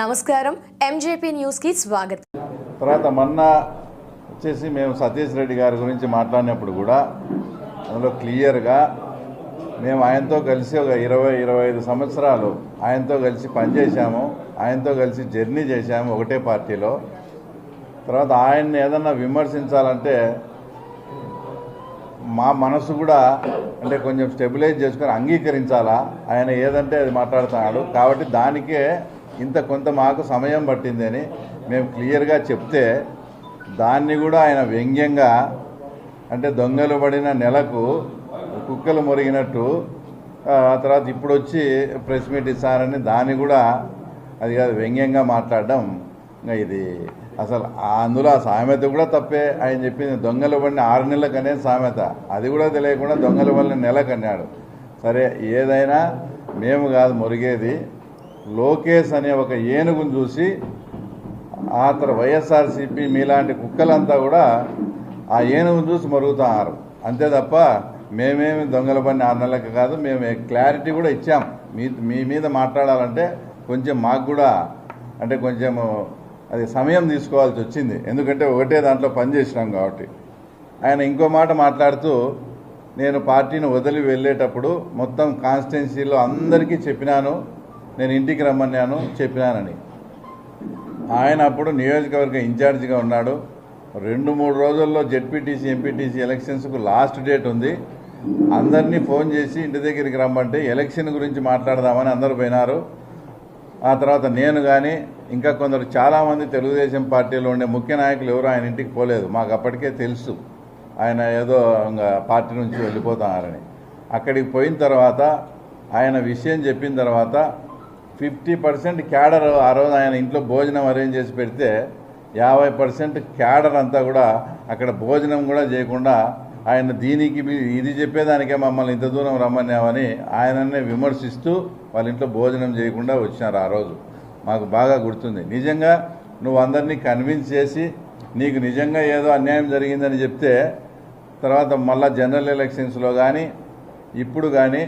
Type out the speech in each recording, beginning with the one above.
నమస్కారం. ఎంజేపీ న్యూస్కి స్వాగతం. తర్వాత మొన్న వచ్చేసి మేము సతీష్ రెడ్డి గారి గురించి మాట్లాడినప్పుడు కూడా అందులో క్లియర్గా మేము ఆయనతో కలిసి ఒక ఇరవై ఇరవై ఐదు సంవత్సరాలు ఆయనతో కలిసి పనిచేశాము. ఆయనతో కలిసి జర్నీ చేశాము ఒకటే పార్టీలో. తర్వాత ఆయన్ని ఏదన్నా విమర్శించాలంటే మా మనసు కూడా అంటే కొంచెం స్టెబిలైజ్ చేసుకొని అంగీకరించాలా? ఆయన ఏదంటే అది మాట్లాడుతున్నాడు. కాబట్టి దానికే ఇంత కొంత మాకు సమయం పట్టిందని మేము క్లియర్గా చెప్తే దాన్ని కూడా ఆయన వ్యంగ్యంగా అంటే దొంగలు పడిన నెలకు కుక్కలు మురిగినట్టు ఆ తర్వాత ఇప్పుడు వచ్చి ప్రెస్ మీట్ ఇస్తారని దాన్ని కూడా అది కాదు వ్యంగ్యంగా మాట్లాడడం ఇది. అసలు అందులో ఆ సామెత కూడా తప్పే. ఆయన చెప్పింది దొంగలు పడిన ఆరు నెలలకు అనేది సామెత. అది కూడా తెలియకుండా దొంగలు పడిన నెలకు అన్నాడు సరే ఏదైనా మేము కాదు మురిగేది. లోకేష్ అనే ఒక ఏనుగును చూసి ఆ తర్వాత వైఎస్ఆర్సీపీ మీలాంటి కుక్కలంతా కూడా ఆ ఏనుగును చూసి మరుగుతున్నారు అంతే తప్ప మేమేమి దొంగల పని ఆరు నెలలకు కాదు మేము క్లారిటీ కూడా ఇచ్చాం. మీ మీ మీద మాట్లాడాలంటే కొంచెం మాకు కూడా అంటే కొంచెం అది సమయం తీసుకోవాల్సి వచ్చింది. ఎందుకంటే ఒకటే దాంట్లో పనిచేసినాం కాబట్టి. ఆయన ఇంకో మాట మాట్లాడుతూ నేను పార్టీని వదిలి వెళ్ళేటప్పుడు మొత్తం కాన్స్టిట్యున్సీలో అందరికీ చెప్పినాను నేను ఇంటికి రమ్మన్నాను చెప్పినానని. ఆయన అప్పుడు నియోజకవర్గ ఇన్ఛార్జిగా ఉన్నాడు. రెండు మూడు రోజుల్లో జెడ్పీటీసీ ఎంపీటీసీ ఎలక్షన్స్కు లాస్ట్ డేట్ ఉంది. అందరినీ ఫోన్ చేసి ఇంటి దగ్గరికి రమ్మంటే ఎలక్షన్ గురించి మాట్లాడదామని అందరూ పోయినారు. ఆ తర్వాత నేను కానీ ఇంకా కొందరు చాలామంది తెలుగుదేశం పార్టీలో ఉండే ముఖ్య నాయకులు ఎవరు ఆయన ఇంటికి పోలేదు. మాకు అప్పటికే తెలుసు. ఆయన ఏదో ఇంకా పార్టీ నుంచి వెళ్ళిపోతున్నారని. అక్కడికి పోయిన తర్వాత ఆయన విషయం చెప్పిన తర్వాత ఫిఫ్టీ పర్సెంట్ క్యాడర్ ఆ రోజు ఆయన ఇంట్లో భోజనం అరేంజ్ చేసి పెడితే యాభై పర్సెంట్ క్యాడర్ అంతా కూడా అక్కడ భోజనం కూడా చేయకుండా ఆయన దీనికి ఇది చెప్పేదానికే మమ్మల్ని ఇంత దూరం రమ్మన్నామని ఆయననే విమర్శిస్తూ వాళ్ళ ఇంట్లో భోజనం చేయకుండా వచ్చినారు ఆ రోజు. మాకు బాగా గుర్తుంది. నిజంగా నువ్వు అందరినీ కన్విన్స్ చేసి నీకు నిజంగా ఏదో అన్యాయం జరిగిందని చెప్తే తర్వాత మళ్ళా జనరల్ ఎలక్షన్స్లో కానీ ఇప్పుడు కానీ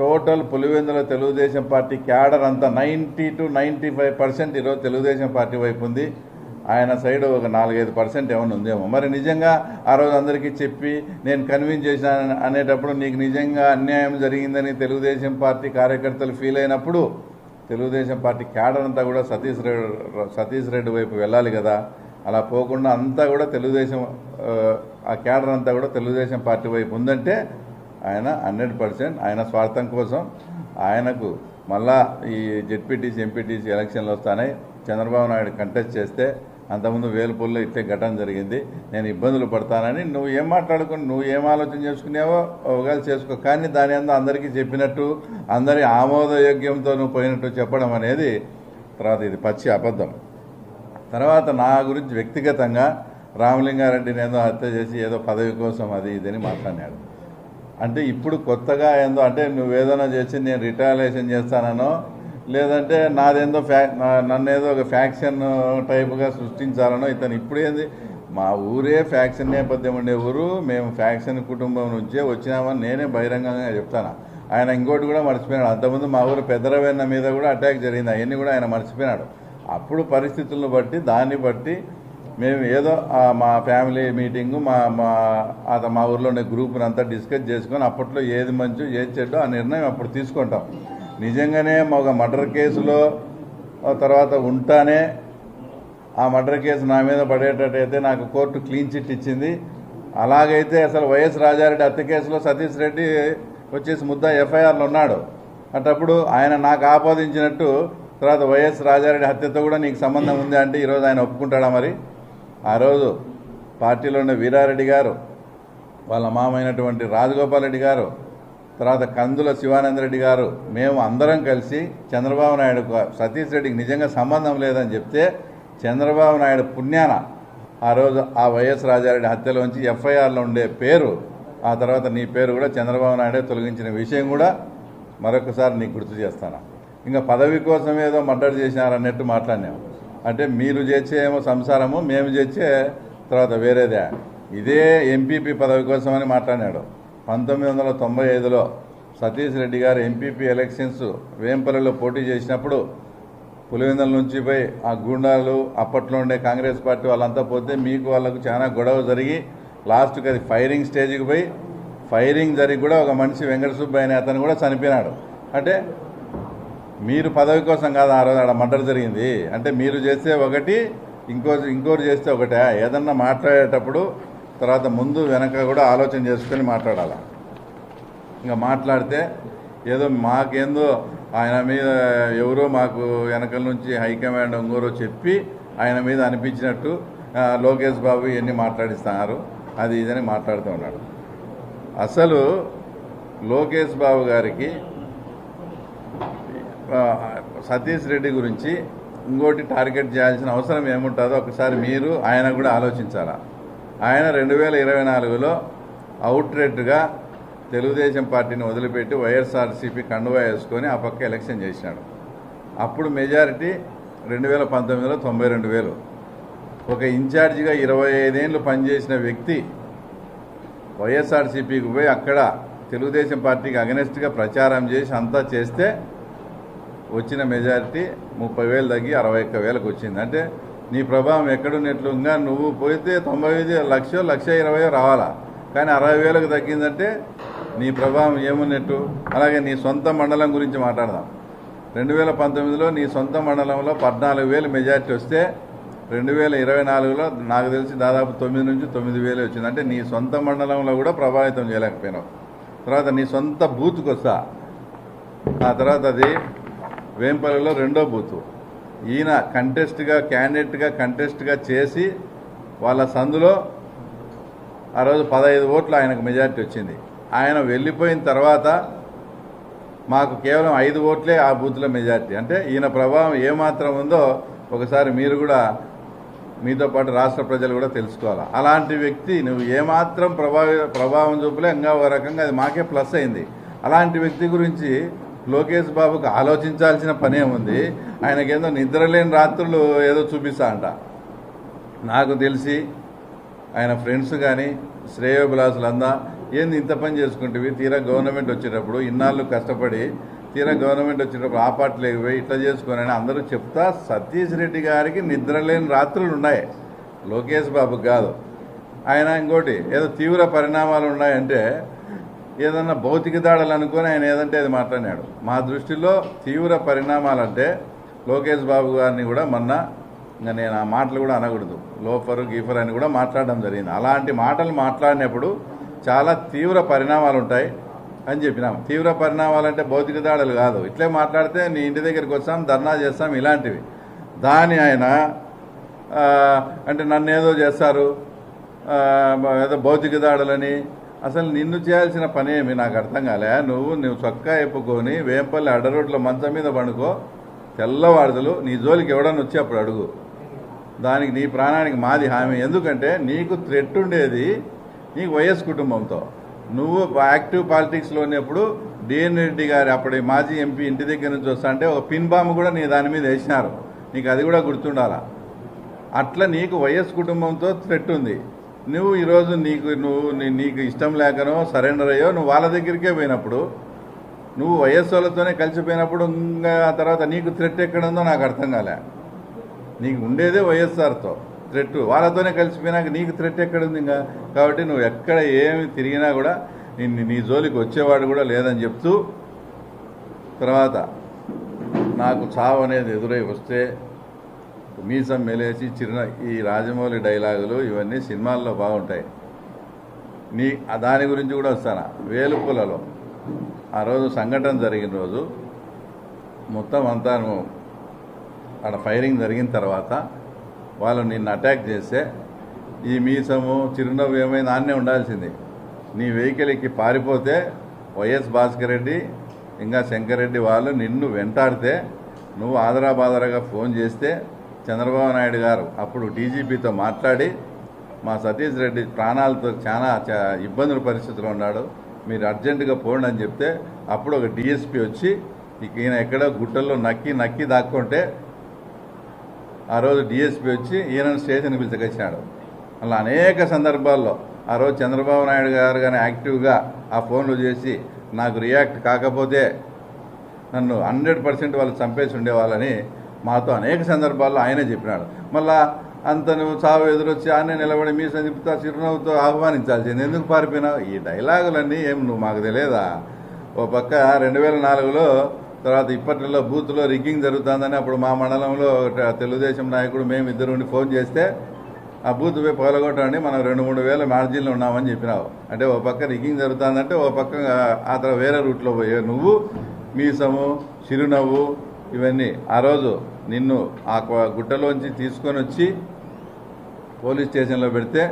total Pulivendula Telugu Desam party cadre అంతా ninety two ninety five percent ఈరోజు తెలుగుదేశం పార్టీ వైపు ఉంది. ఆయన సైడ్ ఒక నాలుగైదు పర్సెంట్ ఏమైనా ఉందేమో. మరి నిజంగా ఆ రోజు అందరికీ చెప్పి నేను కన్విన్స్ చేశాను అనేటప్పుడు నీకు నిజంగా అన్యాయం జరిగిందని తెలుగుదేశం పార్టీ కార్యకర్తలు ఫీల్ అయినప్పుడు తెలుగుదేశం పార్టీ క్యాడర్ అంతా కూడా సతీష్ రెడ్డి సతీష్ రెడ్డి వైపు వెళ్ళాలి కదా. అలా పోకుండా అంతా కూడా తెలుగుదేశం ఆ క్యాడర్ అంతా కూడా తెలుగుదేశం పార్టీ వైపు ఉందంటే ఆయన హండ్రెడ్ పర్సెంట్ ఆయన స్వార్థం కోసం ఆయనకు మళ్ళా ఈ జెడ్పీటీసీ ఎంపీటీసీ ఎలక్షన్లు వస్తాయి. చంద్రబాబు నాయుడు కంటెస్ట్ చేస్తే అంతకుముందు వేలుపుల్లో ఇట్లే ఘటన జరిగింది. నేను ఇబ్బందులు పడతానని నువ్వు ఏం మాట్లాడుకుని నువ్వు ఏం ఆలోచన చేసుకున్నావో ఒకవేళ చేసుకో. కానీ దాని అంతా అందరికీ చెప్పినట్టు అందరి ఆమోదయోగ్యంతో నువ్వు పోయినట్టు చెప్పడం అనేది తర్వాత ఇది పచ్చి అబద్ధం. తర్వాత నా గురించి వ్యక్తిగతంగా రామలింగారెడ్డిని ఏదో హత్య చేసి ఏదో పదవి కోసం అది ఇదని మాట్లాడాడు అంటే ఇప్పుడు కొత్తగా ఏందో అంటే నువ్వు ఏదైనా చేసి నేను రిటాలియేషన్ చేస్తానో లేదంటే నాదేందో ఫ్యా నా- నన్ను ఏదో ఒక ఫ్యాక్షన్ టైప్గా సృష్టించాలనో ఇతను ఇప్పుడు ఏంది? మా ఊరే ఫ్యాక్షన్ నేపథ్యం ఉండే ఊరు మేము ఫ్యాక్షన్ కుటుంబం నుంచే వచ్చినామని నేనే బహిరంగంగా చెప్తాను. ఆయన ఇంకోటి కూడా మర్చిపోయినాడు. అంతకుముందు మా ఊరు పెద్దరవెన్న మీద కూడా అటాక్ జరిగింది. అవన్నీ కూడా ఆయన మర్చిపోయినాడు. అప్పుడు పరిస్థితులను బట్టి దాన్ని బట్టి మేము ఏదో మా ఫ్యామిలీ మీటింగు మా మా అత మా ఊర్లో ఉండే గ్రూప్ని అంతా డిస్కస్ చేసుకొని అప్పట్లో ఏది మంచో ఏది చెడ్డో ఆ నిర్ణయం అప్పుడు తీసుకుంటాం. నిజంగానే మా ఒక మర్డర్ కేసులో తర్వాత ఉంటానే ఆ మర్డర్ కేసు నా మీద పడేటట్టయితే నాకు కోర్టు క్లీన్ చిట్ ఇచ్చింది. అలాగైతే అసలు వైఎస్ రాజారెడ్డి హత్య కేసులో సతీష్ రెడ్డి వచ్చేసి ముద్దా ఎఫ్ఐఆర్లో ఉన్నాడు. అటప్పుడు ఆయన నాకు ఆపాదించినట్టు తర్వాత వైఎస్ రాజారెడ్డి హత్యతో కూడా నీకు సంబంధం ఉంది అంటే ఈరోజు ఆయన ఒప్పుకుంటాడా మరి? ఆ రోజు పార్టీలో ఉన్న వీరారెడ్డి గారు వాళ్ళ మామైనటువంటి రాజగోపాల్ రెడ్డి గారు తర్వాత కందుల శివానందరెడ్డి గారు మేము అందరం కలిసి చంద్రబాబు నాయుడు సతీష్ రెడ్డికి నిజంగా సంబంధం లేదని చెప్తే చంద్రబాబు నాయుడు పుణ్యాన ఆ రోజు ఆ వైఎస్ రాజారెడ్డి హత్యలోంచి ఎఫ్ఐఆర్లో ఉండే పేరు ఆ తర్వాత నీ పేరు కూడా చంద్రబాబు నాయుడే తొలగించిన విషయం కూడా మరొకసారి నీకు గుర్తు చేస్తాను. ఇంకా పదవి కోసం ఏదో మర్డర్ చేసినారన్నట్టు మాట్లాడినాము అంటే మీరు చేసేమో సంసారము మేము చేసే తర్వాత వేరేదే. ఇదే ఎంపీపీ పదవి కోసమని మాట్లాడాడు పంతొమ్మిది వందల తొంభై ఐదులో సతీష్ రెడ్డి గారు ఎంపీపీ ఎలక్షన్స్ వేంపల్లిలో పోటీ చేసినప్పుడు పులివెందుల నుంచి పోయి ఆ గూండాలు అప్పట్లో ఉండే కాంగ్రెస్ పార్టీ వాళ్ళంతా పోతే మీకు వాళ్ళకు చాలా గొడవ జరిగి లాస్ట్కి అది ఫైరింగ్ స్టేజ్కి పోయి ఫైరింగ్ జరిగి కూడా ఒక మనిషి వెంకట సుబ్బయ్య అనే అతను కూడా చనిపోయినాడు. అంటే మీరు పదవి కోసం కాదు ఆ రోజు ఆడ మర్డర్ జరిగింది. అంటే మీరు చేస్తే ఒకటి ఇంకో ఇంకోటి చేస్తే ఒకటే. ఏదన్నా మాట్లాడేటప్పుడు తర్వాత ముందు వెనక కూడా ఆలోచన చేసుకొని మాట్లాడాలి? ఇంకా మాట్లాడితే ఏదో మాకేందో ఆయన మీద ఎవరో మాకు వెనకల నుంచి హైకమాండ్ ఇంకోరో చెప్పి ఆయన మీద అనిపించినట్టు లోకేష్ బాబు ఇవన్నీ మాట్లాడిస్తున్నారు. అది ఇదని మాట్లాడుతూ ఉన్నాడు. అసలు లోకేష్ బాబు గారికి సతీష్ రెడ్డి గురించి ఇంకోటి టార్గెట్ చేయాల్సిన అవసరం ఏముంటుందో ఒకసారి మీరు ఆయన కూడా ఆలోచించాలా? ఆయన రెండు వేల ఇరవై నాలుగులో అవుట్రెట్గా తెలుగుదేశం పార్టీని వదిలిపెట్టి వైఎస్ఆర్సీపీ కండువా వేసుకొని ఆ పక్క ఎలక్షన్ చేసినాడు. అప్పుడు మెజారిటీ రెండు వేల పంతొమ్మిదిలో తొంభై రెండు వేలు. ఒక ఇన్ఛార్జిగా ఇరవై ఐదేళ్ళు పనిచేసిన వ్యక్తి వైఎస్ఆర్సీపీకి పోయి అక్కడ తెలుగుదేశం పార్టీకి అగనెస్ట్గా ప్రచారం చేసి అంతా చేస్తే వచ్చిన మెజారిటీ ముప్పై వేలు తగ్గి అరవై ఒక్క వేలకు వచ్చింది. అంటే నీ ప్రభావం ఎక్కడున్నట్లు ఇంకా నువ్వు పోతే తొంభై ఐదు లక్ష లక్ష ఇరవై రావాలా? కానీ అరవై వేలకు తగ్గిందంటే నీ ప్రభావం ఏమున్నట్టు? అలాగే నీ సొంత మండలం గురించి మాట్లాడదాం. రెండు వేల పంతొమ్మిదిలో నీ సొంత మండలంలో పద్నాలుగు వేలు మెజారిటీ వస్తే రెండు వేల ఇరవై నాలుగులో నాకు తెలిసి దాదాపు తొమ్మిది నుంచి తొమ్మిది వేలు వచ్చింది. అంటే నీ సొంత మండలంలో కూడా ప్రభావితం చేయలేకపోయినావు. తర్వాత నీ సొంత బూత్కి వస్తా ఆ తర్వాత అది వేంపల్లిలో రెండో బూతు. ఈయన కంటెస్ట్గా క్యాండిడేట్గా కంటెస్ట్గా చేసి వాళ్ళ సందులో ఆ రోజు పదహైదు ఓట్లు ఆయనకు మెజారిటీ వచ్చింది. ఆయన వెళ్ళిపోయిన తర్వాత మాకు కేవలం ఐదు ఓట్లే ఆ బూత్లో మెజారిటీ అంటే ఈయన ప్రభావం ఏమాత్రం ఉందో ఒకసారి మీరు కూడా మీతో పాటు రాష్ట్ర ప్రజలు కూడా తెలుసుకోవాలి? అలాంటి వ్యక్తి నువ్వు ఏమాత్రం ప్రభావి ప్రభావం చూపలే ఇంకా ఒక రకంగా అది మాకే ప్లస్ అయింది. అలాంటి వ్యక్తి గురించి లోకేష్ బాబుకు ఆలోచించాల్సిన పనే ఉంది ఆయనకేందో నిద్రలేని రాత్రులు ఏదో చూపిస్తా అంట. నాకు తెలిసి ఆయన ఫ్రెండ్స్ కానీ శ్రేయోభిలాసులందా ఏంది ఇంత పని చేసుకుంటేవి? తీరా గవర్నమెంట్ వచ్చేటప్పుడు ఇన్నాళ్ళు కష్టపడి తీరా గవర్నమెంట్ వచ్చేటప్పుడు ఆ పార్టీలోకి లేకపోయి ఇట్లా చేసుకోనని అందరూ చెప్తా సతీష్ రెడ్డి గారికి నిద్రలేని రాత్రులు ఉన్నాయి. లోకేష్ బాబుకి కాదు. ఆయన ఇంకోటి ఏదో తీవ్ర పరిణామాలు ఉన్నాయంటే ఏదన్నా భౌతిక దాడులు అనుకొని ఆయన ఏదంటే అది మాట్లాడినాడు. మా దృష్టిలో తీవ్ర పరిణామాలంటే లోకేష్ బాబు గారిని కూడా మొన్న నేను ఆ మాటలు కూడా అనకూడదు. లోఫరు గీఫర్ అని కూడా మాట్లాడడం జరిగింది. అలాంటి మాటలు మాట్లాడినప్పుడు చాలా తీవ్ర పరిణామాలు ఉంటాయి అని చెప్పినాం. తీవ్ర పరిణామాలు అంటే భౌతిక దాడులు కాదు. ఇట్లే మాట్లాడితే నీ ఇంటి దగ్గరికి వస్తాం ధర్నా చేస్తాం ఇలాంటివి. దాని ఆయన అంటే నన్ను ఏదో చేస్తారు ఏదో భౌతిక దాడులని అసలు నిన్ను చేయాల్సిన పనేమి నాకు అర్థం కాలే. నువ్వు నువ్వు చొక్కా ఎప్పుకొని వేంపల్లి అడ్డరోడ్ల మంచం మీద పండుకో. తెల్లవారుదలు నీ జోలికి ఎవడన్నా వచ్చి అప్పుడు అడుగు. దానికి నీ ప్రాణానికి మాది హామీ. ఎందుకంటే నీకు థ్రెట్ ఉండేది నీకు వైఎస్ కుటుంబంతో. నువ్వు యాక్టివ్ పాలిటిక్స్లో ఉన్నప్పుడు డిఎన్ రెడ్డి గారు అప్పటి మాజీ ఎంపీ ఇంటి దగ్గర నుంచి వస్తా అంటే ఒక పిన్ బాంబు కూడా నీ దాని మీద వేసినారు. నీకు అది కూడా గుర్తుండాలా? అట్లా నీకు వైఎస్ కుటుంబంతో థ్రెట్ ఉంది నువ్వు ఈరోజు నీకు నువ్వు నీకు ఇష్టం లేకనో సరెండర్ అయ్యో నువ్వు వాళ్ళ దగ్గరికే పోయినప్పుడు నువ్వు వైఎస్ వాళ్ళతోనే కలిసిపోయినప్పుడు ఇంకా ఆ తర్వాత నీకు థ్రెట్ ఎక్కడుందో నాకు అర్థం కాలే. నీకు ఉండేదే వైఎస్ఆర్తో థ్రెట్ వాళ్ళతోనే కలిసిపోయినాక నీకు థ్రెట్ ఎక్కడుంది ఇంకా? కాబట్టి నువ్వు ఎక్కడ ఏమి తిరిగినా కూడా నీ నీ జోలికి వచ్చేవాడు కూడా లేదని చెప్తూ తర్వాత నాకు చావు అనేది ఎదురై వస్తే మీసం మెలేసి చిరున ఈ రాజమౌళి డైలాగులు ఇవన్నీ సినిమాల్లో బాగుంటాయి. నీ దాని గురించి కూడా వస్తాను? వేలుపులలో. ఆ రోజు సంఘటన జరిగిన రోజు మొత్తం అంతా నువ్వు అక్కడ ఫైరింగ్ జరిగిన తర్వాత వాళ్ళు నిన్ను అటాక్ చేస్తే ఈ మీసము చిరునవ్వు ఏమైనా ఆన్నే ఉండాల్సింది. నీ వెహికల్ ఎక్కి పారిపోతే వైఎస్ భాస్కర్ రెడ్డి ఇంకా శంకరెడ్డి వాళ్ళు నిన్ను వెంటాడితే నువ్వు ఆదరాబాదరాగా ఫోన్ చేస్తే చంద్రబాబు నాయుడు గారు అప్పుడు డీజీపీతో మాట్లాడి మా సతీష్ రెడ్డి ప్రాణాలతో చాలా చా- ఇబ్బందుల పరిస్థితిలో ఉన్నాడు మీరు అర్జెంటుగా పోండి అని చెప్తే అప్పుడు ఒక డీఎస్పీ వచ్చి ఈయన ఎక్కడో గుట్టల్లో నక్కి నక్కి దాక్కుంటే ఆ రోజు డీఎస్పీ వచ్చి ఈయనను స్టేషన్కి పిలిచకొచ్చినాడు. అలా అనేక సందర్భాల్లో ఆ రోజు చంద్రబాబు నాయుడు గారు కానీ యాక్టివ్గా ఆ ఫోన్లు చేసి నాకు రియాక్ట్ కాకపోతే నన్ను హండ్రెడ్ పర్సెంట్ వాళ్ళు చంపేసి ఉండేవాళ్ళని మాతో అనేక సందర్భాల్లో ఆయనే చెప్పినాడు. మళ్ళా అంత నువ్వు చావు ఎదురొచ్చి ఆయనే నిలబడి మీ సందిప్తా చిరునవ్వుతో ఆహ్వానించాల్సింది. ఎందుకు పారిపోయినావు? ఈ డైలాగులన్నీ ఏం నువ్వు మాకు తెలియదా? ఓ పక్క రెండు వేల నాలుగులో తర్వాత ఇప్పట్లో బూత్లో రిగ్గింగ్ జరుగుతుందని అప్పుడు మా మండలంలో ఒక తెలుగుదేశం నాయకుడు మేము ఇద్దరు ఉండి ఫోన్ చేస్తే ఆ బూత్ పోయి పగలగొట్టండి మనం రెండు మూడు వేల మార్జిన్లో ఉన్నామని చెప్పినావు. అంటే ఓ పక్క రిగ్గింగ్ జరుగుతుందంటే ఓ పక్క ఆ తర్వాత వేరే రూట్లో పోయే నువ్వు మీసము చిరునవ్వు ఇవన్నీ. ఆ రోజు నిన్ను ఆ గుట్టలోంచి తీసుకొని వచ్చి పోలీస్ స్టేషన్లో పెడితే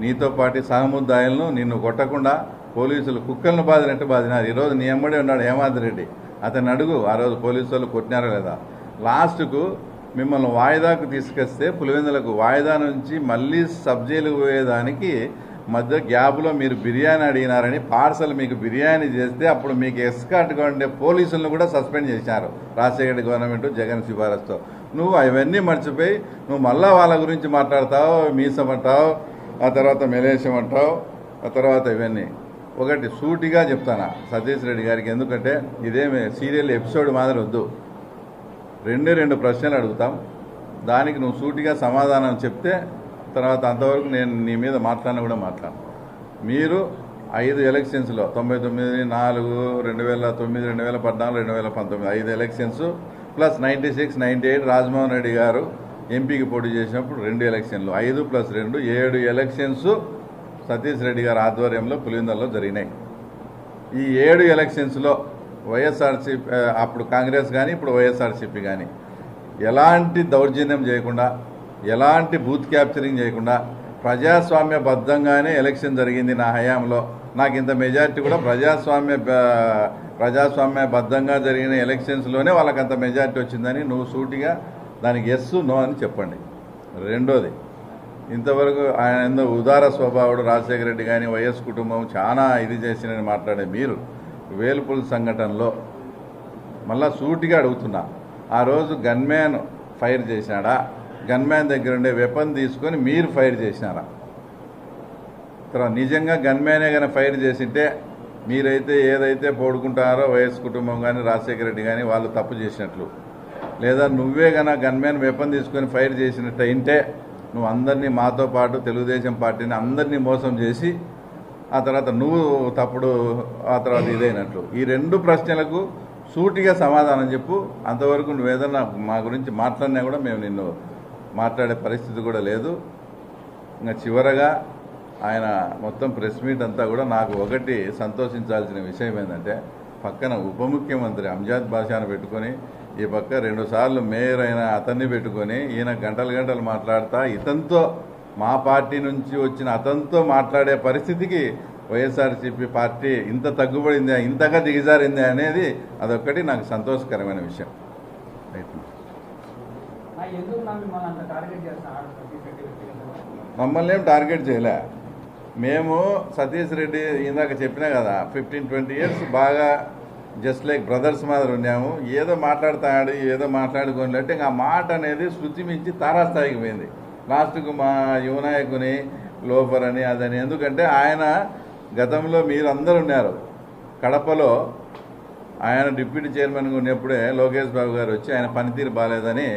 నీతో పాటు సహముద్దాయులను నిన్ను కొట్టకుండా పోలీసులు కుక్కలను బాధినట్టు బాధినారు ఈరోజు నీ ఎమ్మడే ఉన్నాడు హేమాద్రి రెడ్డి. అతను అడుగు ఆ రోజు పోలీసు వాళ్ళు కొట్టినారా లేదా? లాస్ట్కు మిమ్మల్ని వాయిదాకు తీసుకొస్తే పులివెందులకు వాయిదా నుంచి మళ్ళీ సబ్ జైలుకు పోయేదానికి మధ్య గ్యాప్లో మీరు బిర్యానీ అడిగినారని పార్సల్ మీకు బిర్యానీ చేస్తే అప్పుడు మీకు ఎస్కాట్గా ఉండే పోలీసులను కూడా సస్పెండ్ చేశారు రాజశేఖర గవర్నమెంట్ జగన్ సిఫారసుతో. నువ్వు అవన్నీ మర్చిపోయి నువ్వు మళ్ళీ వాళ్ళ గురించి మాట్లాడతావు మీసమంటావు ఆ తర్వాత మెలేషం అంటావు ఆ తర్వాత ఇవన్నీ. ఒకటి సూటిగా చెప్తానా సతీష్ రెడ్డి గారికి? ఎందుకంటే ఇదేమి సీరియల్ ఎపిసోడ్ మాదిరి వద్దు. రెండే రెండు ప్రశ్నలు అడుగుతాం. దానికి నువ్వు సూటిగా సమాధానం చెప్తే తర్వాత అంతవరకు నేను నీ మీద మాట్లాడిన కూడా మాట్లాడను. మీరు ఐదు ఎలక్షన్స్లో తొంభై తొమ్మిది నాలుగు రెండు వేల తొమ్మిది రెండు వేల పద్నాలుగు రెండు వేల పంతొమ్మిది ఐదు elections plus ninety six ninety eight Rajamohan Reddy గారు ఎంపీకి పోటీ చేసినప్పుడు రెండు ఎలక్షన్లు ఐదు ప్లస్ రెండు ఏడు ఎలక్షన్స్ సతీష్ రెడ్డి గారి ఆధ్వర్యంలో పులిందల్లో జరిగినాయి. ఈ ఏడు ఎలక్షన్స్లో వైఎస్ఆర్సీపీ అప్పుడు కాంగ్రెస్ కానీ ఇప్పుడు వైఎస్ఆర్సీపీ కానీ ఎలాంటి దౌర్జన్యం చేయకుండా ఎలాంటి బూత్ క్యాప్చరింగ్ చేయకుండా ప్రజాస్వామ్యబద్ధంగానే ఎలక్షన్ జరిగింది నా హయాంలో. నాకు ఇంత మెజారిటీ కూడా ప్రజాస్వామ్య ప్రజాస్వామ్య ప్రజాస్వామ్యబద్ధంగా జరిగిన ఎలక్షన్స్లోనే వాళ్ళకి అంత మెజారిటీ వచ్చిందని నువ్వు సూటిగా దానికి ఎస్ నో అని చెప్పండి. రెండోది ఇంతవరకు ఆయన ఉదార స్వభావుడు రాజశేఖర రెడ్డి కానీ వైఎస్ కుటుంబం చాలా ఇది చేసినని మాట్లాడే మీరు వేలుపుల సంఘటనలో మళ్ళా సూటిగా అడుగుతున్నా. ఆ రోజు గన్మ్యాన్ ఫైర్ చేసినాడా గన్మ్యాన్ దగ్గర ఉండే వెపన్ తీసుకొని మీరు ఫైర్ చేసినారా? తర్వాత నిజంగా గన్మ్యానే కానీ ఫైర్ చేసింటే మీరైతే ఏదైతే పోడుకుంటారో వైఎస్ కుటుంబం కానీ రాజశేఖర రెడ్డి కానీ వాళ్ళు తప్పు చేసినట్లు. లేదా నువ్వే కనుక గన్మ్యాన్ వెపన్ తీసుకొని ఫైర్ చేసినట్టు అయింటే నువ్వు అందరినీ మాతో పాటు తెలుగుదేశం పార్టీని అందరినీ మోసం చేసి ఆ తర్వాత నువ్వు తప్పుడు ఆ తర్వాత ఇదైనట్లు. ఈ రెండు ప్రశ్నలకు సూటిగా సమాధానం చెప్పు. అంతవరకు నువ్వేదన్నా మా గురించి మాట్లాడినా కూడా మేము నిన్ను మాట్లాడే పరిస్థితి కూడా లేదు. ఇంకా చివరగా ఆయన మొత్తం ప్రెస్ మీట్ అంతా కూడా నాకు ఒకటి సంతోషించాల్సిన విషయం ఏంటంటే పక్కన ఉప ముఖ్యమంత్రి అంజాద్ బాషాను పెట్టుకొని ఈ పక్క రెండుసార్లు మేయర్ అయిన అతన్ని పెట్టుకొని ఈయన గంటలు గంటలు మాట్లాడతా ఇతనితో మా పార్టీ నుంచి వచ్చిన అతనితో మాట్లాడే పరిస్థితికి వైఎస్ఆర్సీపీ పార్టీ ఇంత తగ్గుపడిందా ఇంతగా దిగజారిందా అనేది అదొక్కటి నాకు సంతోషకరమైన విషయం. రైట్. మమ్మల్ని ఏం టార్గెట్ చేయలే. మేము సతీష్ రెడ్డి ఇందాక చెప్పినా కదా ఫిఫ్టీన్ ట్వంటీ ఇయర్స్ బాగా జస్ట్ లైక్ బ్రదర్స్ మాదిరి ఉన్నాము. ఏదో మాట్లాడుతాడు ఏదో మాట్లాడుకోని అంటే ఇంకా ఆ మాట అనేది శృతి మించి తారాస్థాయికి పోయింది. లాస్ట్కు మా యువనాయకుని లోఫర్ అని అదని. ఎందుకంటే ఆయన గతంలో మీరందరూ ఉన్నారు. కడపలో ఆయన డిప్యూటీ చైర్మన్గా ఉన్నప్పుడే లోకేష్ బాబు గారు వచ్చి ఆయన పనితీరు బాగాలేదని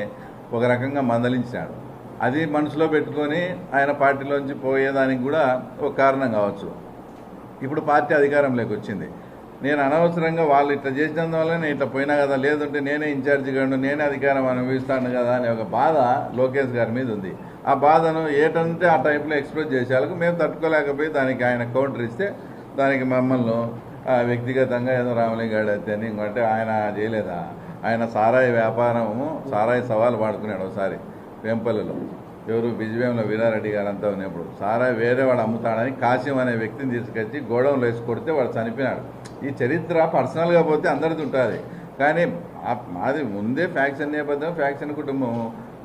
ఒక రకంగా మందలించినాడు అది మనసులో పెట్టుకొని ఆయన పార్టీలోంచి పోయేదానికి కూడా ఒక కారణం కావచ్చు. ఇప్పుడు పార్టీ అధికారంలోకి వచ్చింది. నేను అనవసరంగా వాళ్ళు ఇట్లా చేసినందువల్ల నేను ఇట్లా పోయినా కదా లేదంటే నేనే ఇన్ఛార్జి కాను నేనే అధికారం అనుభవిస్తాను కదా అనే ఒక బాధ లోకేష్ గారి మీద ఉంది. ఆ బాధను ఏటంటే ఆ టైంలో ఎక్స్ప్రెస్ చేసేందుకు మేము తట్టుకోలేకపోయి దానికి ఆయన కౌంటర్ ఇస్తే దానికి మమ్మల్ని వ్యక్తిగతంగా ఏదో రామలింగాడు అయితే అని ఇంకంటే ఆయన చేయలేదా? ఆయన సారాయి వ్యాపారము సారాయి సవాలు పాడుకున్నాడు ఒకసారి వేంపల్లిలో. ఎవరు బిజ్వేంలో వీరారెడ్డి గారు అంతా ఉన్నప్పుడు. సారాయి వేరే వాడు అమ్ముతాడని కాశ్యం అనే వ్యక్తిని తీసుకొచ్చి గోడౌన్లో వేసి కొడితే వాడు చనిపోయినాడు. ఈ చరిత్ర పర్సనల్గా పోతే అందరిది ఉంటుంది. కానీ మాది ముందే ఫ్యాక్షన్ నేపథ్యం ఫ్యాక్షన్ కుటుంబం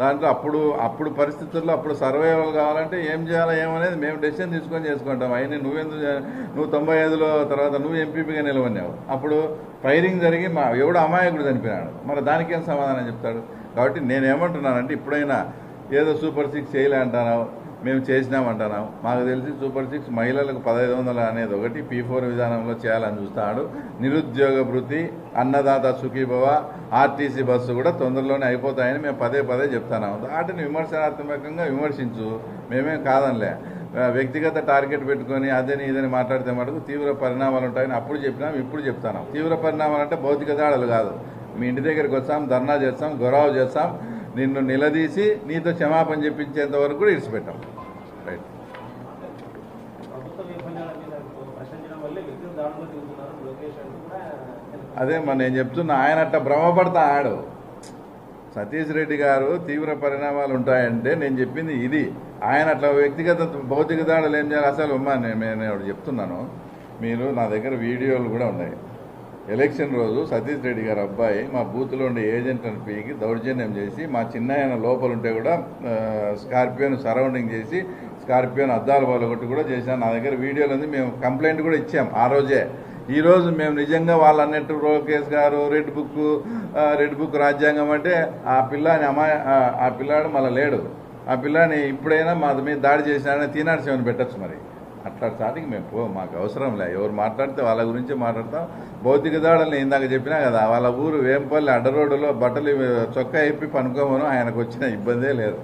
దాంట్లో అప్పుడు అప్పుడు పరిస్థితుల్లో అప్పుడు సర్వైవల్ కావాలంటే ఏం చేయాలో ఏమనేది మేము డెసిషన్ తీసుకొని చేసుకుంటాం. అయినా నువ్వెందుకు నువ్వు తొంభై ఐదులో తర్వాత నువ్వు ఎంపీపీగా నిలవన్నావు అప్పుడు ఫైరింగ్ జరిగి మా ఎవడు అమాయకుడు చనిపోయినాడు. మరి దానికేం సమాధానం చెప్తాడు? కాబట్టి నేనేమంటున్నానంటే ఇప్పుడైనా ఏదో సూపర్ సిక్స్ చేయలే అంటున్నావు. మేము చేసినామంటున్నాం మాకు తెలిసి సూపర్ సిక్స్ మహిళలకు పదహైదు వందలు అనేది ఒకటి పీ ఫోర్ విధానంలో చేయాలని చూస్తాడు. నిరుద్యోగ వృత్తి అన్నదాత సుఖీభవ ఆర్టీసీ బస్సు కూడా తొందరలోనే అయిపోతాయని మేము పదే పదే చెప్తున్నాం. వాటిని విమర్శనాత్మకంగా విమర్శించు. మేమేం కాదనిలే. వ్యక్తిగత టార్గెట్ పెట్టుకొని అదని ఇదని మాట్లాడితే మటుకు తీవ్ర పరిణామాలు ఉంటాయని అప్పుడు చెప్పినాం ఇప్పుడు చెప్తాను తీవ్ర పరిణామాలు అంటే భౌతిక దాడులు కాదు. మీ ఇంటి దగ్గరికి వస్తాం ధర్నా చేస్తాం గొరవ చేస్తాం నిన్ను నిలదీసి నీతో క్షమాపణ చెప్పించేంత వరకు కూడా ఇడిచిపెట్టాం. రైట్ అదే మరి నేను చెప్తున్నా ఆయన అట్లా భ్రమపడతా ఆడు. సతీష్ రెడ్డి గారు తీవ్ర పరిణామాలు ఉంటాయంటే నేను చెప్పింది ఇది. ఆయన అట్లా వ్యక్తిగత భౌతిక దాడులు ఏం చేయాలి? అసలు ఉమ్మా నేను నేను చెప్తున్నాను. మీరు నా దగ్గర వీడియోలు కూడా ఉన్నాయి. ఎలక్షన్ రోజు సతీష్ రెడ్డి గారు అబ్బాయి మా బూత్లో ఉండే ఏజెంట్ అని పీకి దౌర్జన్యం చేసి మా చిన్నాయన లోపల ఉంటే కూడా స్కార్పియోను సరౌండింగ్ చేసి స్కార్పియోను అద్దాలు పగలగొట్టి కూడా చేశాను. నా దగ్గర వీడియోలు ఉంది మేము కంప్లైంట్ కూడా ఇచ్చాం ఆ రోజే. ఈరోజు మేము నిజంగా వాళ్ళు అన్నట్టు రోకేష్ గారు రెడ్ బుక్ రెడ్ బుక్ రాజ్యాంగం అంటే ఆ పిల్లని అమ్మాయి ఆ- ఆ పిల్లాడు మళ్ళీ లేడు. ఆ పిల్లాని ఇప్పుడైనా మా మీద దాడి చేసినాడని తీనాడు సేవను పెట్టచ్చు మరి. అట్లా సాటికి మేము పో మాకు అవసరం లే. ఎవరు మాట్లాడితే వాళ్ళ గురించి మాట్లాడతాం. భౌతిక దాడులని ఇందాక చెప్పినా కదా వాళ్ళ ఊరు వేంపల్లి అడ్డరోడ్డులో బట్టలు చొక్కా ఇప్పి పనుకోమను ఆయనకు వచ్చిన ఇబ్బందే లేదు.